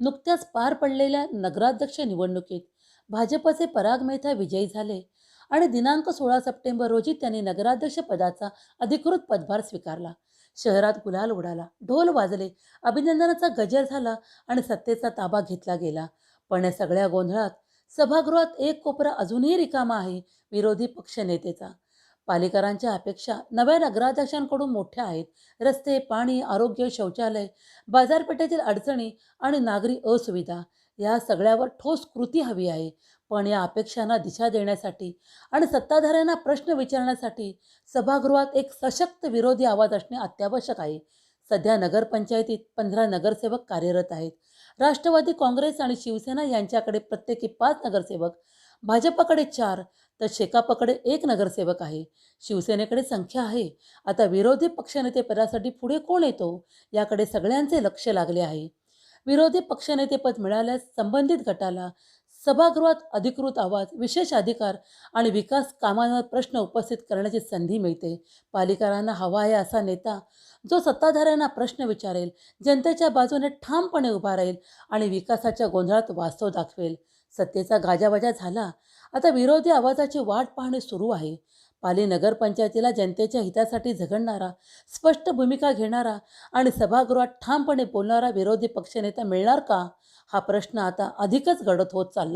नुकत्याच पार पडलेल्या नगराध्यक्ष निवडणुकीत भाजपचे पराग मेहता विजयी झाले आणि दिनांक सोळा सप्टेंबर रोजी त्यांनी नगराध्यक्ष पदाचा अधिकृत पदभार स्वीकारला. शहरात गुलाल उडाला ढोल वाजले अभिनंदनाचा गजर झाला आणि सत्तेचा ताबा घेतला गेला. पण या सगळ्या गोंधळात सभागृहात एक कोपरा अजूनही रिकामा आहे विरोधी पक्षनेतेचा. पालिकरांच्या अपेक्षा नव्या नगराध्यक्षांकडून मोठ्या आहेत. रस्ते पाणी आरोग्य शौचालय बाजारपेठेतील अडचणी आणि नागरी असुविधा या सगळ्यावर ठोस कृती हवी आहे. पण या अपेक्षांना दिशा देण्यासाठी आणि सत्ताधाऱ्यांना प्रश्न विचारण्यासाठी सभागृहात एक सशक्त विरोधी आवाज असणे अत्यावश्यक आहे. सध्या नगरपंचायतीत पंधरा नगरसेवक कार्यरत आहेत. राष्ट्रवादी काँग्रेस आणि शिवसेना यांच्याकडे प्रत्येकी पाच नगरसेवक भाजपकडे चार तर शेकापकडे एक नगरसेवक आहे. शिवसेनेकडे संख्या आहे. आता विरोधी पक्षनेतेपदासाठी पुढे कोण येतो? याकडे सगळ्यांचे लक्ष लागले आहे. विरोधी पक्षनेतेपद मिळाल्यास संबंधित गटाला सभागृहात अधिकृत आवाज विशेष अधिकार आणि विकास कामांवर प्रश्न उपस्थित करण्याची संधी मिळते. पालिकारांना हवा आहे असा नेता जो सत्ताधाऱ्यांना प्रश्न विचारेल जनतेच्या बाजूने ठामपणे उभा राहील आणि विकासाच्या गोंधळात वास्तव दाखवेल. सत्तेचा गाजाबाजा झाला. आता विरोधी आवाजाची वाट पाहणे सुरू आहे. पाली नगरपंचायतीला जनतेच्या हितासाठी झगडणारा स्पष्ट भूमिका घेणारा आणि सभागृहात ठामपणे बोलणारा विरोधी पक्षनेता मिळणार का? हा प्रश्न आता अधिकच गडद होत चालला.